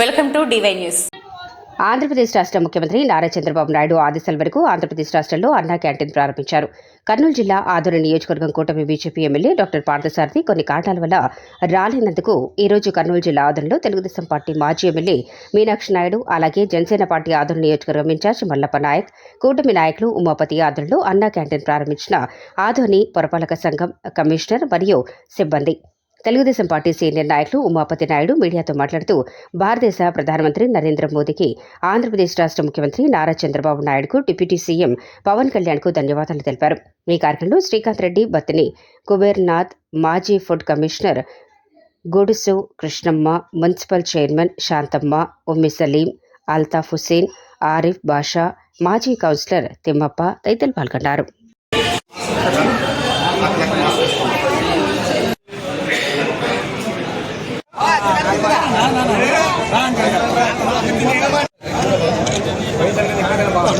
Welcome to DY news. Andhra Pradesh రాష్ట్ర ముఖ్యమంత్రి నారా చంద్రబాబు నాయుడు ఆదేశాల మేరకు ఆంధ్రప్రదేశ్ రాష్ట్రంలో అన్నా క్యాంటీన్ ప్రారంభించారు. కర్నూలు జిల్లా ఆదోని నియోజకవర్గం కూటమి బీజేపీ ఎమ్మెల్యే డాక్టర్ పార్థసారథి కొన్ని కారణాల వల్ల రాలేనందుకు ఈ రోజు కర్నూలు జిల్లా ఆదోనిలో తెలుగుదేశం పార్టీ మాజీ ఎమ్మెల్యే మీనాక్షి నాయుడు అలాగే జనసేన పార్టీ ఆదోని నియోజకవర్గం ఇన్ఛార్జ్ మల్లప్ప నాయక్ కూటమి నాయకులు ఉమాపతి ఆదోనిలో అన్నా క్యాంటీన్ ప్రారంభించిన ఆదోని పురపాలక సంఘం కమిషనర్ మరియు సిబ్బంది. తెలుగుదేశం పార్టీ సీనియర్ నాయకులు ఉమాపతి నాయుడు మీడియాతో మాట్లాడుతూ భారతదేశ ప్రధానమంత్రి నరేంద్ర మోదీకి ఆంధ్రప్రదేశ్ రాష్ట్ర ముఖ్యమంత్రి నారా చంద్రబాబు నాయుడుకు డిప్యూటీ సీఎం పవన్ కళ్యాణ్కు ధన్యవాదాలు తెలిపారు. ఈ కార్యక్రమంలో శ్రీకాంత్ రెడ్డి బత్తిని కుబేర్నాథ్ మాజీ food commissioner Godusu Krishnamma municipal chairman Shantamma ఉమ్మి సలీం అల్తాఫ్ హుసేన్ ఆరిఫ్ బాషా మాజీ కౌన్సిలర్ తిమ్మప్ప తదితరులు పాల్గొన్నారు.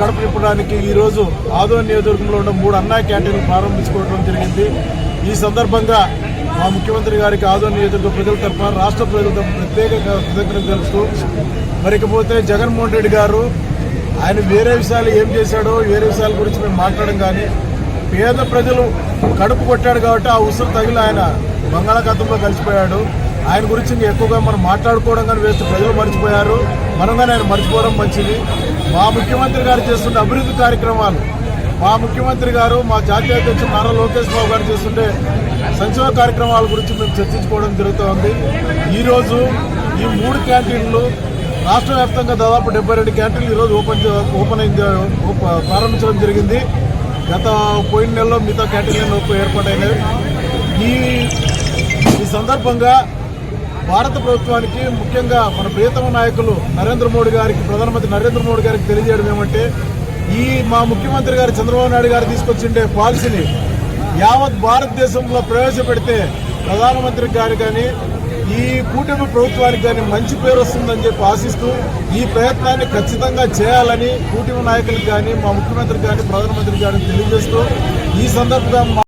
కడుపు నింపడానికి ఈరోజు ఆదో నియోజకవర్గంలో ఉన్న మూడు అన్నా క్యాంటీన్లు ప్రారంభించుకోవడం జరిగింది. ఈ సందర్భంగా మా ముఖ్యమంత్రి గారికి ఆదో నియోజకవర్గ ప్రజల తరఫున రాష్ట్ర ప్రజల తరఫున ప్రత్యేక కృతజ్ఞతలు తెలుస్తూ మరికపోతే జగన్మోహన్ రెడ్డి గారు ఆయన వేరే విషయాలు ఏం చేశాడో వేరే విషయాల గురించి మేము మాట్లాడడం కానీ పేద ప్రజలు కడుపు కొట్టాడు కాబట్టి ఆ ఉసురు తగిలి ఆయన బంగాళాఖాతంలో కలిసిపోయాడు. ఆయన గురించి ఇంకా ఎక్కువగా మనం మాట్లాడుకోవడం కానీ వేస్తే ప్రజలు మర్చిపోయారు. మనం కానీ ఆయన మర్చిపోవడం మంచిది. మా ముఖ్యమంత్రి గారు చేస్తున్న అభివృద్ధి కార్యక్రమాలు మా ముఖ్యమంత్రి గారు మా జాతీయ అధ్యక్షుడు నారా లోకేష్ బాబు గారు చేస్తుంటే సంక్షేమ కార్యక్రమాల గురించి మేము చర్చించుకోవడం జరుగుతోంది. ఈరోజు ఈ మూడు క్యాంటీన్లు రాష్ట్ర వ్యాప్తంగా దాదాపు డెబ్బై రెండు క్యాంటీన్లు ఈరోజు ఓపెన్ ఓపెన్ అయింది ప్రారంభించడం జరిగింది. గత పోయిన నెలలో మిగతా క్యాంటీన్లు ఏర్పాటైనవి ఈ ఈ సందర్భంగా భారత ప్రభుత్వానికి ముఖ్యంగా మన ప్రియతమ నాయకులు నరేంద్ర మోడీ గారికి ప్రధానమంత్రి నరేంద్ర మోడీ గారికి తెలియజేయడం ఏమంటే ఈ మా ముఖ్యమంత్రి గారు చంద్రబాబు నాయుడు గారు తీసుకొచ్చిండే పాలసీని యావత్ భారతదేశంలో ప్రవేశపెడితే ప్రధానమంత్రి గారు కానీ ఈ కూటమి ప్రభుత్వానికి కానీ మంచి పేరు వస్తుందని చెప్పి ఆశిస్తూ ఈ ప్రయత్నాన్ని ఖచ్చితంగా చేయాలని కూటమి నాయకులకు కానీ మా ముఖ్యమంత్రి కానీ ప్రధానమంత్రి గారిని తెలియజేస్తూ ఈ సందర్భంగా